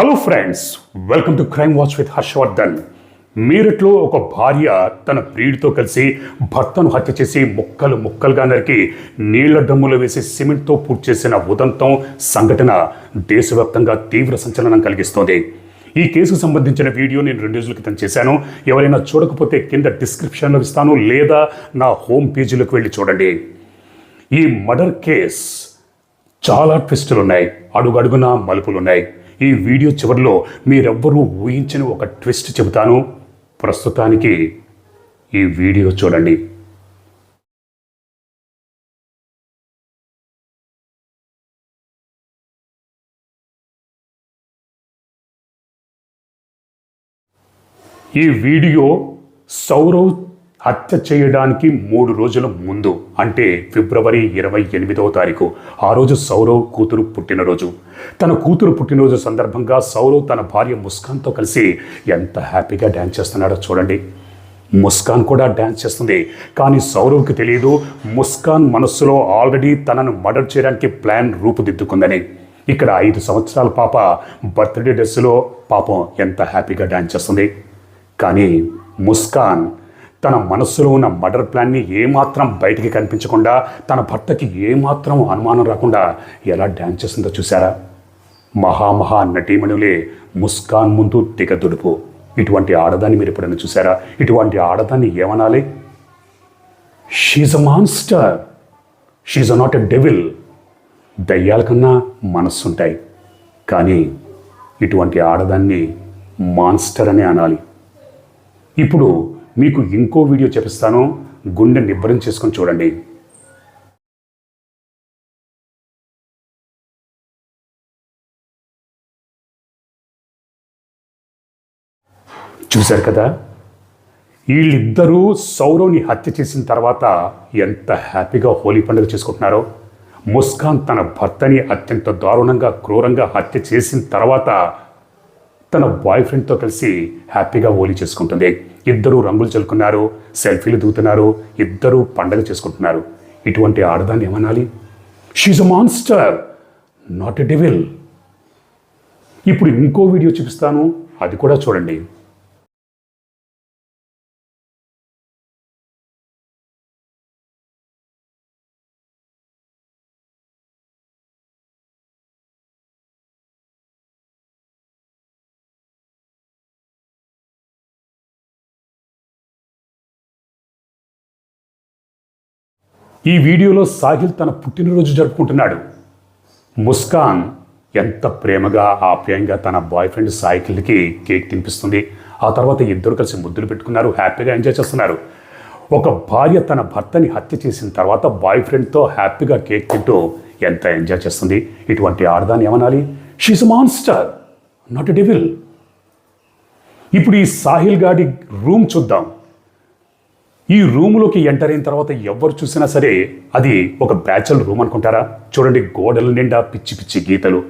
Hello friends welcome to crime watch with Harshavardhan మీరట్లో ఒక భార్య తన ప్రియుడితో కలిసి భర్తను హత్య చేసి ముక్కలు ముక్కలుగా నరికి నీళ్ళ డమ్ములు వేసి సిమెంట్తో పూర్తి చేసిన ఉదంతం సంఘటన దేశవ్యాప్తంగా తీవ్ర సంచలనం కలిగిస్తోంది. ఈ కేసుకు సంబంధించిన వీడియో నేను రెండు రోజుల క్రితం చేశాను. ఎవరైనా చూడకపోతే కింద డిస్క్రిప్షన్లో ఇస్తాను లేదా నా హోమ్ పేజీలోకి వెళ్ళి చూడండి. ఈ మర్డర్ కేస్ చాలా ట్విస్టులు ఉన్నాయి. అడుగడుగున మలుపులు ఉన్నాయి. ఈ వీడియో చివరిలో మీరెవ్వరూ ఊహించని ఒక ట్విస్ట్ చెబుతాను. ప్రస్తుతానికి ఈ వీడియో చూడండి. ఈ వీడియో సౌరవ్ హత్య చేయడానికి మూడు రోజుల ముందు అంటే ఫిబ్రవరి ఇరవై ఎనిమిదవ తారీఖు ఆ రోజు సౌరవ్ కూతురు పుట్టినరోజు. తన కూతురు పుట్టినరోజు సందర్భంగా సౌరవ్ తన భార్య ముస్కాన్తో కలిసి ఎంత హ్యాపీగా డ్యాన్స్ చేస్తున్నాడో చూడండి. ముస్కాన్ కూడా డ్యాన్స్ చేస్తుంది. కానీ సౌరవ్కి తెలియదు ముస్కాన్ మనస్సులో ఆల్రెడీ తనను మర్డర్ చేయడానికి ప్లాన్ రూపుదిద్దుకుందని. ఇక్కడ ఐదు సంవత్సరాల పాప బర్త్డే డ్రెస్సులో పాపం ఎంత హ్యాపీగా డ్యాన్స్ చేస్తుంది. కానీ ముస్కాన్ తన మనస్సులో ఉన్న మర్డర్ ప్లాన్ని ఏమాత్రం బయటికి కనిపించకుండా తన భర్తకి ఏమాత్రం అనుమానం రాకుండా ఎలా డ్యాన్స్ చేస్తుందో చూసారా మహామహా నటీమణులే ముస్కాన్ ముందు దిగదుడుపు ఇటువంటి ఆడదాన్ని మీరు ఎప్పుడైనా చూసారా ఇటువంటి ఆడదాన్ని ఏమనాలి? She's a monster she's a not a devil దయ్యాల కన్నా మనస్సుంటాయి. కానీ ఇటువంటి ఆడదాన్ని మాన్స్టర్ అనే అనాలి. ఇప్పుడు మీకు ఇంకో వీడియో చూపిస్తాను. గుండె నిబ్బరం చేసుకొని చూడండి. చూశారు కదా? వీళ్ళిద్దరూ సౌరవ్ని హత్య చేసిన తర్వాత ఎంత హ్యాపీగా హోలీ పండుగ చేసుకుంటున్నారో. ముస్కాన్ తన భర్తని అత్యంత దారుణంగా క్రూరంగా హత్య చేసిన తర్వాత తన బాయ్ ఫ్రెండ్తో కలిసి హ్యాపీగా హోలీ చేసుకుంటుంది. ఇద్దరు రంగులు చల్లుకున్నారు సెల్ఫీలు దిగుతున్నారు ఇద్దరూ పండగ చేసుకుంటున్నారు. ఇటువంటి ఆడదాన్ని ఏమనాలి? She's a monster not a devil ఇప్పుడు ఇంకో వీడియో చూపిస్తాను అది కూడా చూడండి. ఈ వీడియోలో సాహిల్ తన పుట్టినరోజు జరుపుకుంటున్నాడు. ముస్కాన్ ఎంత ప్రేమగా ఆప్యాయంగా తన బాయ్ ఫ్రెండ్ సాయికిల్కి కేక్ తినిపిస్తుంది. ఆ తర్వాత ఇద్దరు కలిసి ముద్దులు పెట్టుకున్నారు హ్యాపీగా ఎంజాయ్ చేస్తున్నారు. ఒక భార్య తన భర్తని హత్య చేసిన తర్వాత బాయ్ ఫ్రెండ్తో హ్యాపీగా కేక్ తింటూ ఎంత ఎంజాయ్ చేస్తుంది. ఇటువంటి ఆడదాన్ని ఏమనాలి? She's monster not a devil ఇప్పుడు ఈ సాహిల్ గాడి రూమ్ చూద్దాం. ఈ రూములోకి ఎంటర్ అయిన తర్వాత ఎవరు చూసినా సరే అది ఒక బ్యాచల్ రూమ్ అనుకుంటారా? చూడండి గోడల నిండా పిచ్చి పిచ్చి గీతలు.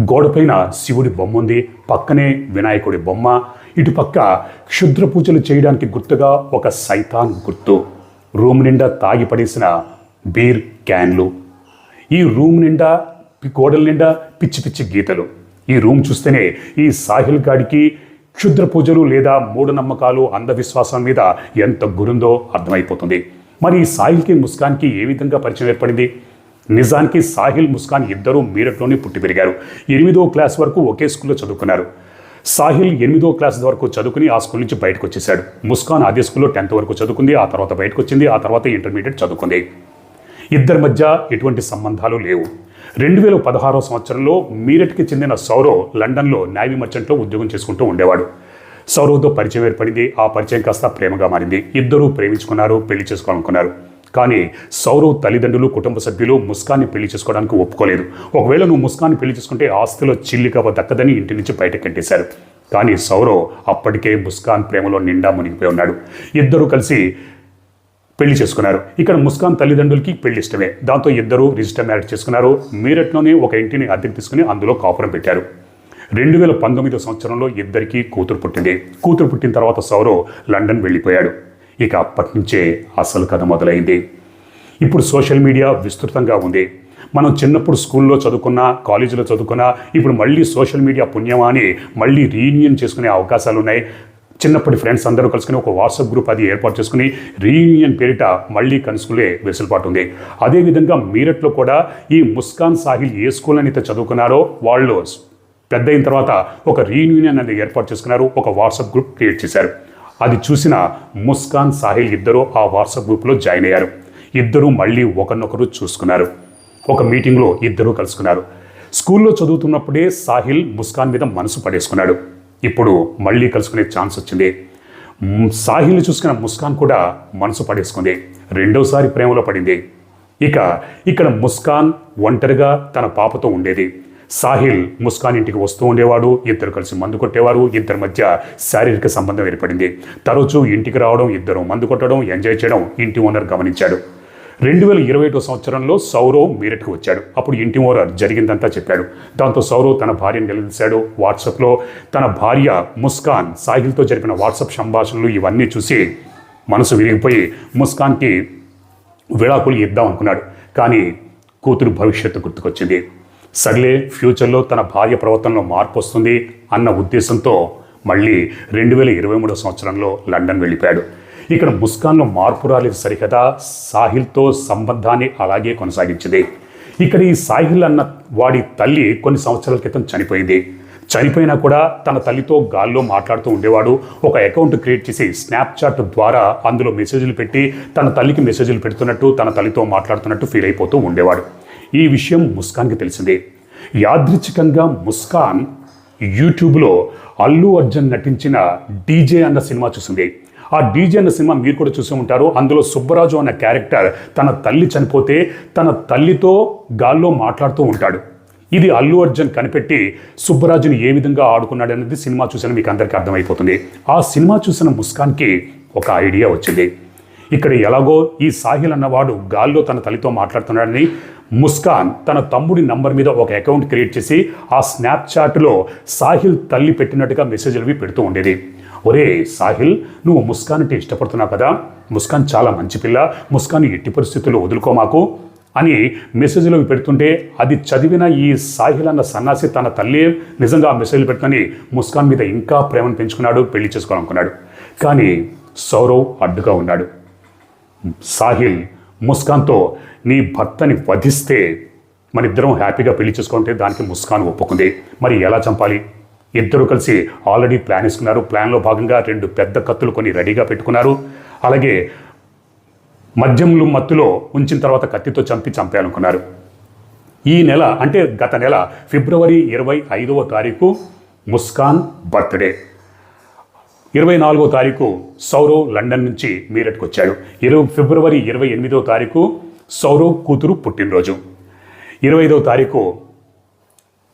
గోడపైన శివుడి బొమ్మ ఉంది. పక్కనే వినాయకుడి బొమ్మ. ఇటుపక్క క్షుద్ర పూజలు చేయడానికి గుర్తుగా ఒక సైతాన్ గుర్తు. రూమ్ నిండా తాగి పడేసిన బీర్ క్యాన్లు. ఈ రూమ్ నిండా గోడల నిండా పిచ్చి పిచ్చి గీతలు. ఈ రూమ్ చూస్తేనే ఈ సాహిల్ గాడికి క్షుద్ర పూజలు లేదా మూఢనమ్మకాలు అంధవిశ్వాసం మీద ఎంత గురుందో అర్థమైపోతుంది. మరి ఈ సాహిల్కి ముస్కాన్కి ఏ విధంగా పరిచయం ఏర్పడింది? నిజానికి సాహిల్ ముస్కాన్ ఇద్దరూ మీరట్లోనే పుట్టి పెరిగారు. ఎనిమిదో క్లాస్ వరకు ఒకే స్కూల్లో చదువుకున్నారు. సాహిల్ ఎనిమిదో క్లాస్ వరకు చదువుకుని ఆ స్కూల్ నుంచి బయటకు వచ్చేసాడు ముస్కాన్ అదే స్కూల్లో టెన్త్ వరకు చదువుకుంది ఆ తర్వాత బయటకు వచ్చింది ఆ తర్వాత ఇంటర్మీడియట్ చదువుకుంది. ఇద్దరి మధ్య ఎటువంటి సంబంధాలు లేవు. రెండు వేల పదహారో సంవత్సరంలో మీరట్కి చెందిన సౌరవ్ లండన్లో నేవీ మర్చెంట్లో ఉద్యోగం చేసుకుంటూ ఉండేవాడు. సౌరవ్తో పరిచయం ఏర్పడింది. ఆ పరిచయం కాస్త ప్రేమగా మారింది. ఇద్దరూ ప్రేమించుకున్నారు పెళ్ళి చేసుకోవాలనుకున్నారు. కానీ సౌరవ్ తల్లిదండ్రులు కుటుంబ సభ్యులు ముస్కాన్ని పెళ్ళి చేసుకోవడానికి ఒప్పుకోలేదు. ఒకవేళ నువ్వు ముస్కాన్ని పెళ్ళి చేసుకుంటే ఆస్తిలో చిల్లికవ దక్కదని ఇంటి నుంచి బయటకు కట్టేశారు. కానీ సౌరవ్ అప్పటికే ముస్కాన్ ప్రేమలో నిండా మునిగిపోయి ఉన్నాడు. ఇద్దరూ కలిసి పెళ్ళి చేసుకున్నారు. ఇక్కడ ముస్కాన్ తల్లిదండ్రులకి పెళ్ళి ఇష్టమే. దాంతో ఇద్దరు రిజిస్టర్ మ్యారేజ్ చేసుకున్నారు. మీరట్లోనే ఒక ఇంటిని అద్దెకు తీసుకుని అందులో కాపురం పెట్టారు. రెండు వేల పంతొమ్మిదో సంవత్సరంలో ఇద్దరికీ కూతురు పుట్టింది. కూతురు పుట్టిన తర్వాత సౌరవ్ లండన్ వెళ్ళిపోయాడు. ఇక అప్పటి నుంచే అసలు కథ మొదలైంది. ఇప్పుడు సోషల్ మీడియా విస్తృతంగా ఉంది. మనం చిన్నప్పుడు స్కూల్లో చదువుకున్నా కాలేజీలో చదువుకున్నా ఇప్పుడు మళ్ళీ సోషల్ మీడియా పుణ్యమా అని మళ్ళీ రీయూనియన్ చేసుకునే అవకాశాలు ఉన్నాయి చిన్నప్పటి ఫ్రెండ్స్ అందరూ కలుసుకుని ఒక వాట్సాప్ గ్రూప్ అది ఏర్పాటు చేసుకుని రీయూనియన్ పేరిట మళ్ళీ కలుసుకునే వెసులుబాటు ఉంది. అదేవిధంగా మీరట్లో కూడా ఈ ముస్కాన్ సాహిల్ ఏ స్కూల్ అయితే చదువుకున్నారో వాళ్ళు పెద్ద అయిన తర్వాత ఒక రీయూనియన్ అనేది ఏర్పాటు చేసుకున్నారు ఒక వాట్సాప్ గ్రూప్ క్రియేట్ చేశారు. అది చూసిన ముస్కాన్ సాహిల్ ఇద్దరు ఆ వాట్సాప్ గ్రూప్లో జాయిన్ అయ్యారు. ఇద్దరు మళ్ళీ ఒకరినొకరు చూసుకున్నారు. ఒక మీటింగ్లో ఇద్దరూ కలుసుకున్నారు. స్కూల్లో చదువుతున్నప్పుడే సాహిల్ ముస్కాన్ మీద మనసు పడేసుకున్నాడు. ఇప్పుడు మళ్ళీ కలుసుకునే ఛాన్స్ వచ్చింది. సాహిల్ని చూసుకున్న ముస్కాన్ కూడా మనసు పడేసుకుంది. రెండోసారి ప్రేమలో పడింది. ఇక ఇక్కడ ముస్కాన్ ఒంటరిగా తన పాపతో ఉండేది. సాహిల్ ముస్కాన్ ఇంటికి వస్తూ ఉండేవాడు ఇద్దరు కలిసి మందు కొట్టేవారు ఇద్దరి మధ్య శారీరక సంబంధం ఏర్పడింది. తరచూ ఇంటికి రావడం ఇద్దరు మందు కొట్టడం ఎంజాయ్ చేయడం ఇంటి ఓనర్ గమనించాడు. రెండు వేల ఇరవై ఒకటో సంవత్సరంలో సౌరవ్ మీరట్కి వచ్చాడు. అప్పుడు ఇంటి ఓనర్ జరిగిందంతా చెప్పాడు. దాంతో సౌరవ్ తన భార్యను నిలదీశాడు. వాట్సాప్లో తన భార్య ముస్కాన్ సాహిల్తో జరిపిన వాట్సాప్ సంభాషణలు ఇవన్నీ చూసి మనసు విరిగిపోయి ముస్కాన్కి విడాకులు ఇద్దాం అనుకున్నాడు. కానీ కూతురు భవిష్యత్తు గుర్తుకొచ్చింది. సర్లే ఫ్యూచర్లో తన భార్య ప్రవర్తనలో మార్పు వస్తుంది అన్న ఉద్దేశంతో మళ్ళీ రెండు వేల ఇరవై మూడో సంవత్సరంలో లండన్ వెళ్ళిపోయాడు. ఇక్కడ ముస్కాన్లో మార్పు రాలేదు సరికదా. సాహిల్తో సంబంధాన్ని అలాగే కొనసాగించింది. ఇక్కడ ఈ సాహిల్ అన్న వాడి తల్లి కొన్ని సంవత్సరాల క్రితం చనిపోయింది. చనిపోయినా కూడా తన తల్లితో గాల్లో మాట్లాడుతూ ఉండేవాడు. ఒక అకౌంట్ క్రియేట్ చేసి స్నాప్చాట్ ద్వారా అందులో మెసేజ్లు పెట్టి తన తల్లికి మెసేజ్లు పెడుతున్నట్టు తన తల్లితో మాట్లాడుతున్నట్టు ఫీల్ అయిపోతూ ఉండేవాడు. ఈ విషయం ముస్కాన్కి తెలిసిందే. యాదృచ్ఛికంగా ముస్కాన్ యూట్యూబ్లో అల్లు అర్జున్ నటించిన డీజే అన్న సినిమా చూసింది. ఆ డీజే అన్న సినిమా మీరు కూడా చూసి ఉంటారు. అందులో సుబ్బరాజు అన్న క్యారెక్టర్ తన తల్లి చనిపోతే తన తల్లితో గాల్లో మాట్లాడుతూ ఉంటాడు. ఇది అల్లు అర్జున్ కనిపెట్టి సుబ్బరాజుని ఏ విధంగా ఆడుకున్నాడు అనేది సినిమా చూసిన మీకు అందరికీ అర్థమైపోతుంది. ఆ సినిమా చూసిన ముస్కాన్కి ఒక ఐడియా వచ్చింది. ఇక్కడ ఎలాగో ఈ సాహిల్ అన్నవాడు గాల్లో తన తల్లితో మాట్లాడుతున్నాడని ముస్కాన్ తన తమ్ముడి నంబర్ మీద ఒక అకౌంట్ క్రియేట్ చేసి ఆ స్నాప్చాట్లో సాహిల్ తల్లి పెట్టినట్టుగా మెసేజ్లు అవి పెడుతూ ఉండేది. ఒరే సాహిల్ నువ్వు ముస్కాన్ అంటే ఇష్టపడుతున్నావు కదా. ముస్కాన్ చాలా మంచి పిల్ల. ముస్కాన్ ఎట్టి పరిస్థితుల్లో వదులుకో మాకు అని మెసేజ్లో పెడుతుంటే అది చదివిన ఈ సాహిల్ అన్న సన్నాసి తన తల్లి నిజంగా ఆ మెసేజ్లు పెట్టుకొని ముస్కాన్ మీద ఇంకా ప్రేమను పెంచుకున్నాడు పెళ్ళి చేసుకోవాలనుకున్నాడు. కానీ సౌరవ్ అడ్డుగా ఉన్నాడు. సాహిల్ ముస్కాన్తో నీ భర్తని వధిస్తే మన ఇద్దరం హ్యాపీగా పెళ్ళి చేసుకుంటే దానికి ముస్కాన్ ఒప్పుకుంది. మరి ఎలా చంపాలి? ఇద్దరు కలిసి ఆల్రెడీ ప్లాన్ ఇస్తున్నారు ప్లాన్లో భాగంగా రెండు పెద్ద కత్తులు కొన్ని రెడీగా పెట్టుకున్నారు. అలాగే మద్యంలు మత్తులో ఉంచిన తర్వాత కత్తితో చంపి చంపాలనుకున్నారు ఈ నెల అంటే గత నెల ఫిబ్రవరి ఇరవై ఐదవ తారీఖు ముస్కాన్ బర్త్డే. ఇరవై నాలుగో తారీఖు సౌరవ్ లండన్ నుంచి మీరట్కి వచ్చాడు. ఇరవై ఫిబ్రవరి ఇరవై ఎనిమిదో తారీఖు సౌరవ్ కూతురు పుట్టినరోజు. ఇరవై ఐదవ తారీఖు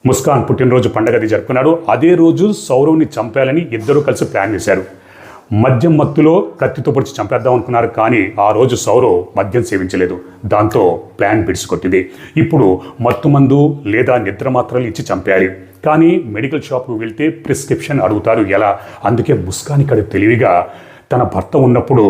ముస్కాన్ పుట్టినరోజు పండగది జరుపుకున్నాడు. అదే రోజు సౌరవ్ని చంపాలని ఇద్దరూ కలిసి ప్లాన్ చేశారు. మద్యం మత్తులో కత్తితో పొడిచి చంపేద్దాం అనుకున్నారు కానీ ఆ రోజు సౌరవ్ మద్యం సేవించలేదు. దాంతో ప్లాన్ బిడిసికొట్టింది ఇప్పుడు మత్తు మందు లేదా నిద్ర మాత్రలు ఇచ్చి చంపేయాలి. కానీ మెడికల్ షాప్కు వెళ్తే ప్రిస్క్రిప్షన్ అడుగుతారు. ఎలా? అందుకే ముస్కాన్ ఇక్కడ తెలివిగా తన భర్త ఉన్నప్పుడు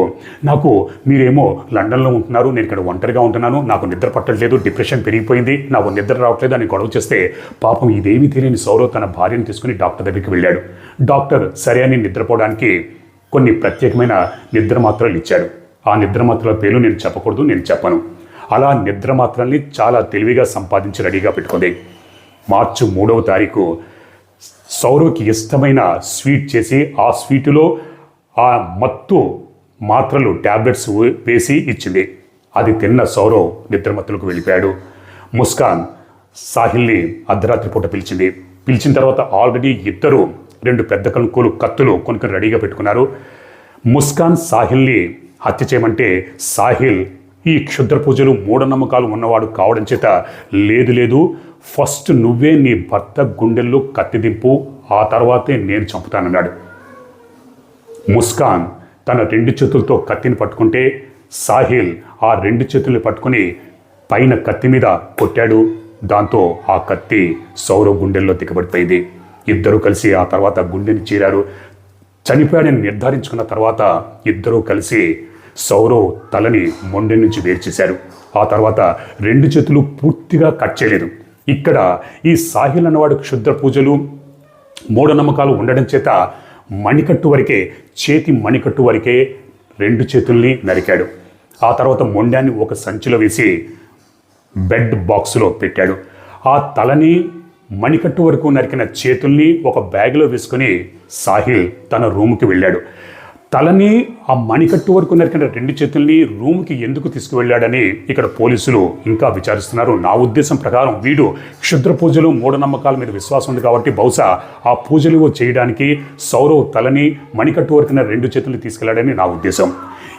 నాకు మీరేమో లండన్లో ఉంటున్నారు నేను ఇక్కడ ఒంటరిగా ఉంటున్నాను నాకు నిద్ర పట్టలేదు డిప్రెషన్ పెరిగిపోయింది నాకు నిద్ర రావట్లేదు అని గొడవ చేస్తే పాపం ఇదేమీ తెలియని సౌరవ్ తన భార్యను తీసుకుని డాక్టర్ దగ్గరికి వెళ్ళాడు. డాక్టర్ సరే అని నిద్రపోవడానికి కొన్ని ప్రత్యేకమైన నిద్ర మాత్రలు ఇచ్చాడు. ఆ నిద్ర మాత్రల పేర్లు నేను చెప్పకూడదు నేను చెప్పను. అలా నిద్ర మాత్రల్ని చాలా తెలివిగా సంపాదించి రెడీగా పెట్టుకుంది. మార్చి మూడవ తారీఖు సౌరవ్కి ఇష్టమైన స్వీట్ చేసి ఆ స్వీటులో ఆ మత్తు మాత్రలు ట్యాబ్లెట్స్ వేసి ఇచ్చింది. అది తిన్న సౌరవ్ నిద్రమత్తులకు వెళ్ళిపోయాడు. ముస్కాన్ సాహిల్ని అర్ధరాత్రి పూట పిలిచింది. పిలిచిన తర్వాత ఆల్రెడీ ఇద్దరు రెండు పెద్ద కనుకోలు కత్తులు కొనుక్కొని రెడీగా పెట్టుకున్నారు. ముస్కాన్ సాహిల్ని హత్య చేయమంటే సాహిల్ ఈ క్షుద్ర పూజలు మూఢనమ్మకాలు ఉన్నవాడు కావడం చేత లేదు లేదు ఫస్ట్ నువ్వే నీ భర్త గుండెల్లో కత్తి దింపు ఆ తర్వాతే నేను చంపుతానన్నాడు. ముస్కాన్ తన రెండు చేతులతో కత్తిని పట్టుకుంటే సాహిల్ ఆ రెండు చేతుల్ని పట్టుకుని పైన కత్తి మీద కొట్టాడు. దాంతో ఆ కత్తి సౌరవ్ గుండెల్లో దిగబడిపోయింది. ఇద్దరూ కలిసి ఆ తర్వాత గుండెని చీరారు. చనిపోయాడని నిర్ధారించుకున్న తర్వాత ఇద్దరూ కలిసి సౌరవ్ తలని మొండె నుంచి వేర్చేశారు ఆ తర్వాత రెండు చేతులు పూర్తిగా కట్ చేయలేదు. ఇక్కడ ఈ సాహిల్ అన్నవాడు క్షుద్ర పూజలు మూఢనమ్మకాలు ఉండడం చేత మణికట్టు వరకే చేతి మణికట్టు వరకే రెండు చేతుల్ని నరికాడు. ఆ తర్వాత మొండాన్ని ఒక సంచిలో వేసి బెడ్ బాక్స్లో పెట్టాడు. ఆ తలని మణికట్టు వరకు నరికిన చేతుల్ని ఒక బ్యాగ్లో వేసుకుని సాహిల్ తన రూముకి వెళ్ళాడు. తలని ఆ మణికట్టు వరకు నరికిన రెండు చేతుల్ని రూమ్కి ఎందుకు తీసుకువెళ్ళాడని ఇక్కడ పోలీసులు ఇంకా విచారిస్తున్నారు. నా ఉద్దేశం ప్రకారం వీడు క్షుద్ర పూజలు మూఢనమ్మకాల మీద విశ్వాసం ఉంది కాబట్టి బహుశా ఆ పూజలు చేయడానికి సౌరవ్ తలని మణికట్టు వరకున్న రెండు చేతుల్ని తీసుకెళ్ళాడని నా ఉద్దేశం.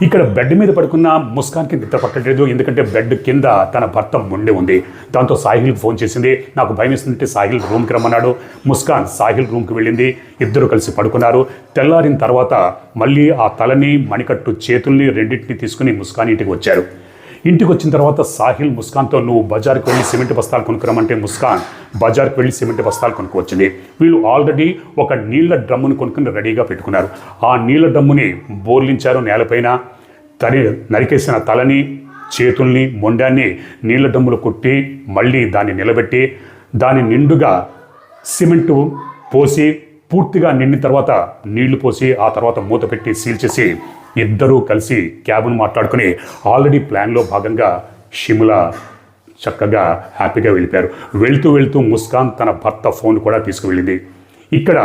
ఇక్కడ బెడ్ మీద పడుకున్న ముస్కాన్కి నిద్ర పట్టలేదు. ఎందుకంటే బెడ్ కింద తన భర్త ముండి ఉంది. దాంతో సాహిల్కి ఫోన్ చేసింది. నాకు భయం వేస్తుంటే సాహిల్ రూమ్కి రమ్మన్నాడు. ముస్కాన్ సాహిల్ రూమ్కి వెళ్ళింది. ఇద్దరు కలిసి పడుకున్నారు. తెల్లారిన తర్వాత మళ్ళీ ఆ తలని మణికట్టు చేతుల్ని రెండింటిని తీసుకుని ముస్కాన్ ఇంటికి వచ్చారు ఇంటికి వచ్చిన తర్వాత సాహిల్ ముస్కాన్తో నువ్వు బజార్కి వెళ్ళి సిమెంట్ బస్తాలు కొనుక్కురమంటే ముస్కాన్ బజార్కి వెళ్ళి సిమెంట్ బస్తాలు కొనుక్కొచ్చింది వీళ్ళు ఆల్రెడీ ఒక నీళ్ళ డ్రమ్మును కొనుక్కుని రెడీగా పెట్టుకున్నారు. ఆ నీళ్ళ డ్రమ్ముని బోర్లించారు నేలపైన. తరి నరికేసిన తలని చేతుల్ని మొండాన్ని నీళ్ళ డమ్ములు కొట్టి మళ్ళీ దాన్ని నిలబెట్టి దాని నిండుగా సిమెంటు పోసి పూర్తిగా నిండిన తర్వాత నీళ్ళు పోసి ఆ తర్వాత మూత పెట్టి సీల్ చేసి ఇద్దరూ కలిసి క్యాబ్ను మాట్లాడుకుని ఆల్రెడీ ప్లాన్లో భాగంగా షిమ్లా చక్కగా హ్యాపీగా వెళ్ళిపోయారు. వెళ్తూ వెళ్తూ ముస్కాన్ తన భర్త ఫోన్ కూడా తీసుకువెళ్ళింది. ఇక్కడ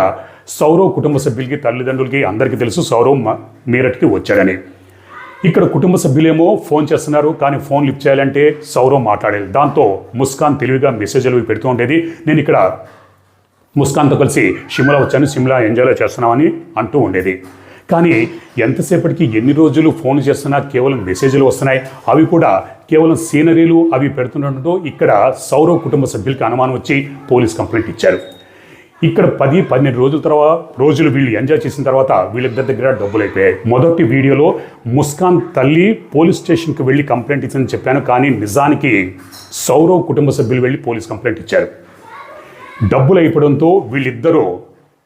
సౌరవ్ కుటుంబ సభ్యులకి తల్లిదండ్రులకి అందరికీ తెలుసు సౌరవ్ మీరట్కి వచ్చాడని. ఇక్కడ కుటుంబ సభ్యులేమో ఫోన్ చేస్తున్నారు కానీ ఫోన్ లిఫ్ట్ చేయాలంటే సౌరవ్ మాట్లాడేది దాంతో ముస్కాన్ తెలివిగా మెసేజ్లు పెడుతూ ఉండేది. నేను ఇక్కడ ముస్కాన్తో కలిసి షిమ్లా వచ్చాను షిమ్లా ఎంజాయ్లో చేస్తున్నామని అంటూ ఉండేది. కానీ ఎంతసేపటికి ఎన్ని రోజులు ఫోన్ చేస్తున్నా కేవలం మెసేజ్లు వస్తున్నాయి. అవి కూడా కేవలం సీనరీలు అవి పెడుతుండటంతో ఇక్కడ సౌరవ్ కుటుంబ సభ్యులకి అనుమానం వచ్చి పోలీస్ కంప్లైంట్ ఇచ్చారు. ఇక్కడ పది పన్నెండు రోజుల తర్వాత రోజులు వీళ్ళు ఎంజాయ్ చేసిన తర్వాత వీళ్ళిద్దరి దగ్గర డబ్బులు అయిపోయాయి. మొదటి వీడియోలో ముస్కాన్ తల్లి పోలీస్ స్టేషన్కి వెళ్ళి కంప్లైంట్ ఇచ్చిందని చెప్పాను కానీ నిజానికి సౌరవ్ కుటుంబ సభ్యులు వెళ్ళి పోలీస్ కంప్లైంట్ ఇచ్చారు. డబ్బులు అయిపోవడంతో వీళ్ళిద్దరూ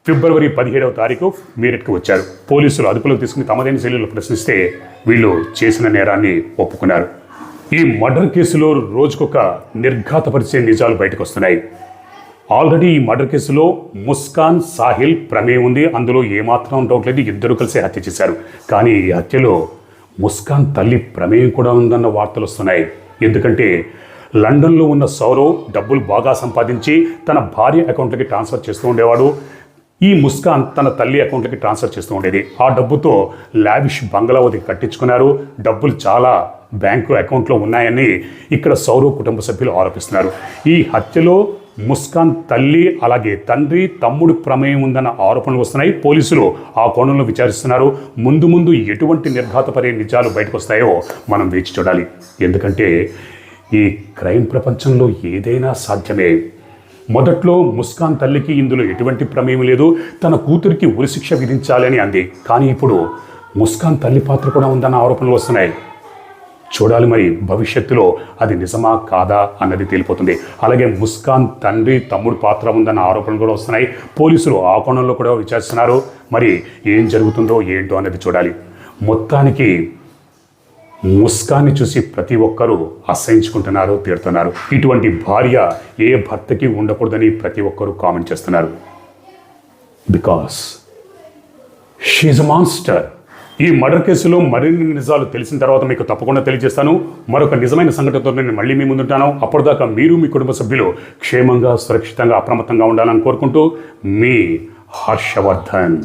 ఫిబ్రవరి పదిహేడవ తారీఖు మీరట్కి వచ్చారు. పోలీసులు అదుపులోకి తీసుకుని తమదైన శైలిలో ప్రశ్నిస్తే వీళ్ళు చేసిన నేరాన్ని ఒప్పుకున్నారు. ఈ మర్డర్ కేసులో రోజుకొక నిర్ఘాతపరిచే నిజాలు బయటకు వస్తున్నాయి ఆల్రెడీ ఈ మర్డర్ కేసులో ముస్కాన్ సాహిల్ ప్రమేయం ఉంది. అందులో ఏమాత్రం డౌట్ లేదు ఇద్దరు కలిసి హత్య చేశారు. కానీ ఈ హత్యలో ముస్కాన్ తల్లి ప్రమేయం కూడా ఉందన్న వార్తలు వస్తున్నాయి. ఎందుకంటే లండన్లో ఉన్న సౌరవ్ డబ్బులు బాగా సంపాదించి తన భార్య అకౌంట్లకి ట్రాన్స్ఫర్ చేస్తూ ఉండేవాడు. ఈ ముస్కాన్ తన తల్లి అకౌంట్లకి ట్రాన్స్ఫర్ చేస్తూ ఉండేది. ఆ డబ్బుతో లావిష్ బంగ్లా ఒకటి కట్టించుకున్నారు. డబ్బులు చాలా బ్యాంకు అకౌంట్లో ఉన్నాయని ఇక్కడ సౌరవ్ కుటుంబ సభ్యులు ఆరోపిస్తున్నారు. ఈ హత్యలో ముస్కాన్ తల్లి అలాగే తండ్రి తమ్ముడు ప్రమేయం ఉందన్న ఆరోపణలు వస్తున్నాయి. పోలీసులు ఆ కోణంలో విచారిస్తున్నారు. ముందు ముందు ఎటువంటి నిర్ఘాతపరే నిజాలు బయటకు వస్తాయో మనం వేచి చూడాలి. ఎందుకంటే ఈ క్రైమ్ ప్రపంచంలో ఏదైనా సాధ్యమే. మొదట్లో ముస్కాన్ తల్లికి ఇందులో ఎటువంటి ప్రమేయం లేదు. తన కూతురికి ఉరిశిక్ష విధించాలని అంది. కానీ ఇప్పుడు ముస్కాన్ తల్లి పాత్ర కూడా ఉందన్న ఆరోపణలు వస్తున్నాయి. చూడాలి మరి భవిష్యత్తులో అది నిజమా కాదా అన్నది తేలిపోతుంది. అలాగే ముస్కాన్ తండ్రి తమ్ముడు పాత్ర ఉందన్న ఆరోపణలు కూడా వస్తున్నాయి. పోలీసులు ఆ కోణంలో కూడా విచారిస్తున్నారు. మరి ఏం జరుగుతుందో ఏంటో అన్నది చూడాలి. మొత్తానికి ముస్కాన్ని చూసి ప్రతి ఒక్కరూ అసహించుకుంటున్నారు తీరుతున్నారు ఇటువంటి భార్య ఏ భర్తకి ఉండకూడదని ప్రతి ఒక్కరూ కామెంట్ చేస్తున్నారు. Because she's monster. ఈ మర్డర్ కేసులో మరిన్ని నిజాలు తెలిసిన తర్వాత మీకు తప్పకుండా తెలియజేస్తాను. మరొక నిజమైన సంఘటనతో నేను మళ్ళీ మీ ముందుంటాను. అప్పటిదాకా మీరు మీ కుటుంబ సభ్యులు క్షేమంగా సురక్షితంగా అప్రమత్తంగా ఉండాలని కోరుకుంటూ మీ హర్షవర్ధన్.